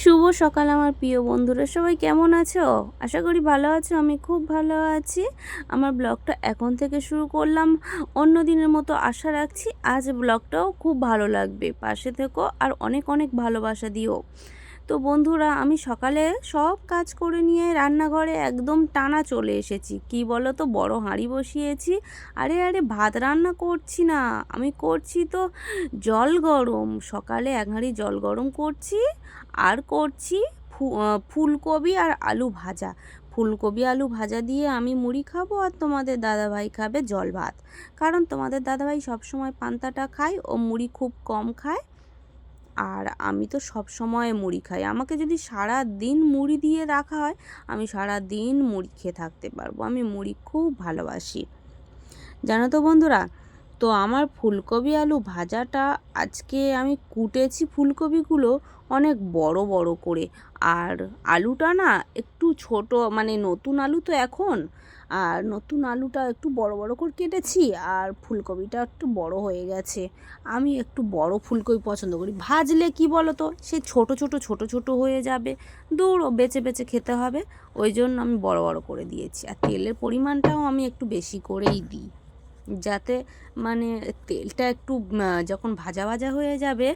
শুভ সকাল আমার প্রিয় বন্ধুরা। সবাই কেমন আছো? আশা করি ভালো আছো, আমি খুব ভালো আছি। আমার ব্লগটা এখন থেকে শুরু করলাম। অন্য দিনের মতো আশা রাখছি আজ ব্লগটাও খুব ভালো লাগবে। পাশে থেকো আর অনেক অনেক ভালোবাসা দিও। তো বন্ধুরা, আমি সকালে সব কাজ করে নিয়ে রান্নাঘরে একদম টানা চলে এসেছি। কি বলো তো বড় হাঁড়ি বসিয়েছি। আরে আরে, ভাত রান্না করছি না। আমি করছি তো জল গরম। সকালে এক হাঁড়ি জল গরম করছি আর করছি ফুলকপি আর আলু ভাজা। ফুলকপি, আলু ভাজা দিয়ে আমি মুড়ি খাব আর তোমাদের দাদাভাই খাবে জল ভাত। কারণ তোমাদের দাদাভাই সবসময় পান্তাটা খায়, ও মুড়ি খুব কম খায় আর আমি তো সব সময় মুড়ি খাই। আমাকে যদি সারা দিন মুড়ি দিয়ে রাখা হয়, আমি সারা দিন মুড়ি খেয়ে থাকতে পারব। আমি মুড়ি খুব ভালোবাসি। জানো তো বন্ধুরা তো আমার ফুলকপি আলু ভাজাটা আজকে আমি কুটেছি ফুলকপিগুলো অনেক বড় বড় করে। আর আলুটা না একটু ছোট মানে নতুন আলু তো এখন। আর নতুন আলুটা একটু বড় বড় করে কেটেছি আর ফুলকপিটা একটু বড় হয়ে গেছে। আমি একটু বড় ফুলকপি পছন্দ করি। ভাজলে কি বলো তো সে ছোট ছোট ছোট ছোট হয়ে যাবে। দৌড়ো বেছে বেছে খেতে হবে। ওই জন্য আমি বড় বড় করে দিয়েছি। আর তেলের পরিমাণটাও আমি একটু বেশি করেই দিই। যাতে মানে তেলটা একটু যখন ভাজা ভাজা হয়ে যাবে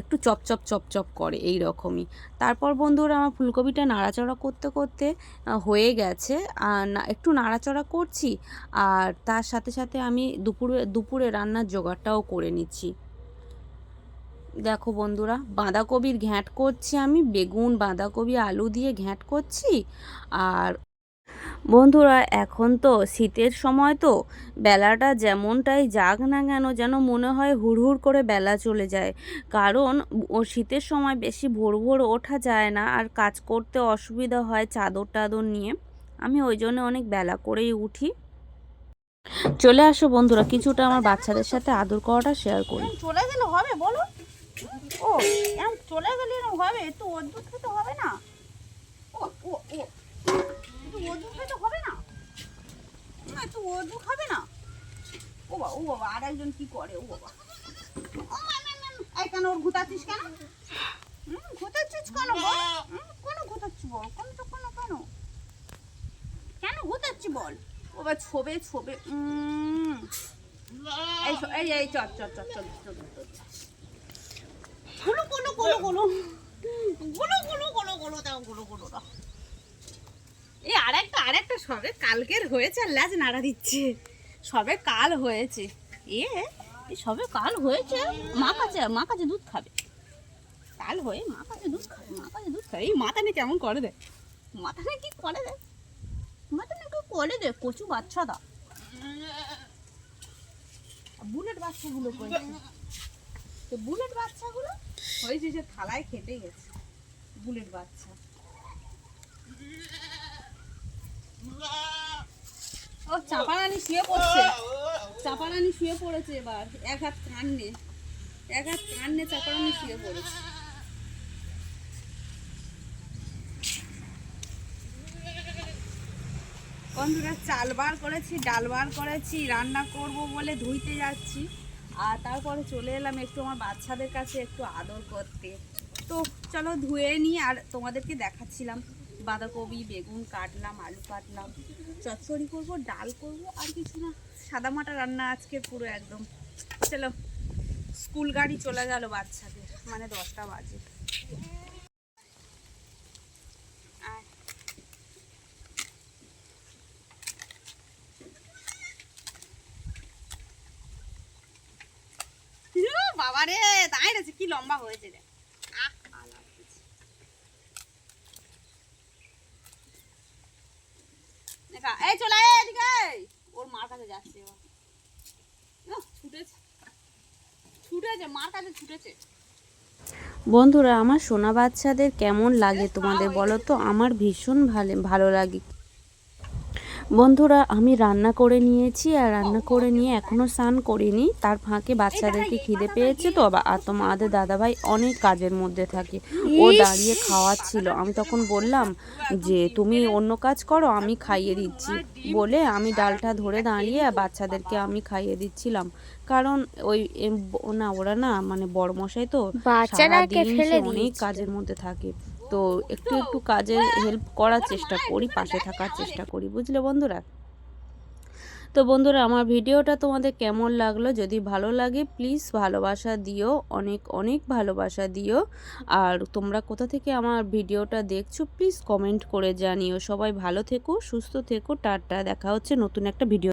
একটু চপচপ চপচপ করে এই রকমই। তারপর বন্ধুরা, আমার ফুলকপিটা নাড়াচড়া করতে করতে হয়ে গেছে। একটু নাড়াচড়া করছি, আর তার সাথে সাথে আমি দুপুরে দুপুরে রান্নার জোগাড়টাও করে নিচ্ছি। দেখো বন্ধুরা, বাঁধাকপির ঘ্যাঁট করছি আমি, বেগুন, বাঁধাকপি, আলু দিয়ে ঘ্যাঁট করছি, আর বন্ধুরা, এখন তো শীতের সময় তো বেলাটা যেমনটাই যাক না কেন যেন মনে হয় হুড়হুড় করে বেলা চলে যায়। কারণ ও শীতের সময় বেশি ভোর ভোর ওঠা যায় না আর কাজ করতে অসুবিধা হয় চাদর টাদর নিয়ে। আমি ওই জন্য অনেক বেলা করেই উঠি। চলে আসো বন্ধুরা, কিছুটা আমার বাচ্চাদের সাথে আদর করাটা শেয়ার করি। চলে গেলে হবে বলো? ও চলে গেলে হবে? একটু অদ্ভুত খেতে হবে না? ও ও ও ও ও বাবা, আর একজন কি করে কেন, ওর ঘুতাচ্ছিস কেন? কেন কেন ঘুতাচ্ছি, বল? ও বা ছবে ছবে। এই এই চল চল চল চল চল। গুলো গুলো গুলো গুলো। গুলো গুলো গুলো গুলো, দাও, গুলো গুলো, দাও। এই আরেকটা আরেকটা সবে কালকের হয়েছে আর ল্যাজ নাড়া দিচ্ছে। সবে কাল হয়েছে। এ সবে কাল হয়েছে, মা কাছে মা কাছে দুধ খাবে। কাল হয়ে মা কাছে দুধ খাবে, মা কাছে দুধ খাবে। এই মাথা নিয়ে কেমন করে দেয় মাথা নিয়ে কি করে দেয় মাথা নিয়ে কি করে দেয় কচু বাচ্চা দা। বুলেট বাচ্চাগুলো করেছে তো বুলেট বাচ্চাগুলো হয়েছে যে থালায় খেতে গেছে। বুলেট বাচ্চা। ও, চাপারানি শুয়ে পড়ছে। চাপারানি শুয়ে পড়েছে এবার। এক হাত কান্নে এক হাত কান্নে চাপারানি শুয়ে পড়েছে। বন্ধুরা, চাল বার করেছি, ডাল বার করেছি, রান্না করব বলে ধুইতে যাচ্ছি। আর তারপরে চলে এলাম একটু আমার বাচ্চাদের কাছে একটু আদর করতে। তো চলো ধুয়ে নিই আর তোমাদেরকে দেখাচ্ছিলাম। বাঁধাকপি বেগুন কাটলাম আলু কাটলাম চচ্চড়ি করব ডাল করব আর কিছু না। সাদা মাটা রান্না আজকে পুরো একদম। চলো স্কুল গাড়ি চলে গেল বাচ্চাদের মানে দশটা বাজে। আয়। ইয়ো, বাবা রে দাঁড়িয়ে কি লম্বা হয়েছে রে আহ, আলা হয়েছে। দেখা, এই চলে এদিকে ওর মার কাছে যাচ্ছে এবার। ছুটেছে। ছুটেছে মার কাছে ছুটেছে। বন্ধুরা আমার সোনা বাচ্চাদের কেমন লাগে তোমাদের বলো তো? আমার ভীষণ ভালো ভালো লাগে। বন্ধুরা আমি রান্না করে নিয়েছি আর রান্না করে নিয়ে এখনও স্নান করিনি। তার ফাঁকে বাচ্চাদেরকে খিদে পেয়েছে তো আর তোমাদের দাদাভাই অনেক কাজের মধ্যে থাকে। ও দাঁড়িয়ে খাওয়াচ্ছিল। আমি তখন বললাম যে তুমি অন্য কাজ করো আমি খাইয়ে দিচ্ছি। বলে আমি ডালটা ধরে দাঁড়িয়ে আর বাচ্চাদেরকে আমি খাইয়ে দিচ্ছিলাম। কারণ ওই না ওরা না মানে বড় মশাই তো সারাদিন অনেক কাজের মধ্যে থাকে। তো একটু একটু কাজের হেল্প করার চেষ্টা করি, পাশে থাকার চেষ্টা করি, বুঝলে বন্ধুরা? তো বন্ধুরা, আমার ভিডিওটা তোমাদের কেমন লাগল? যদি ভালো লাগে প্লিজ ভালোবাসা দিও, অনেক অনেক ভালোবাসা দিও। আর তোমরা কোথা থেকে আমার ভিডিওটা দেখছ প্লিজ কমেন্ট করে জানিও। সবাই ভালো থেকো, সুস্থ থেকো, টাটা, দেখা হচ্ছে নতুন একটা ভিডিও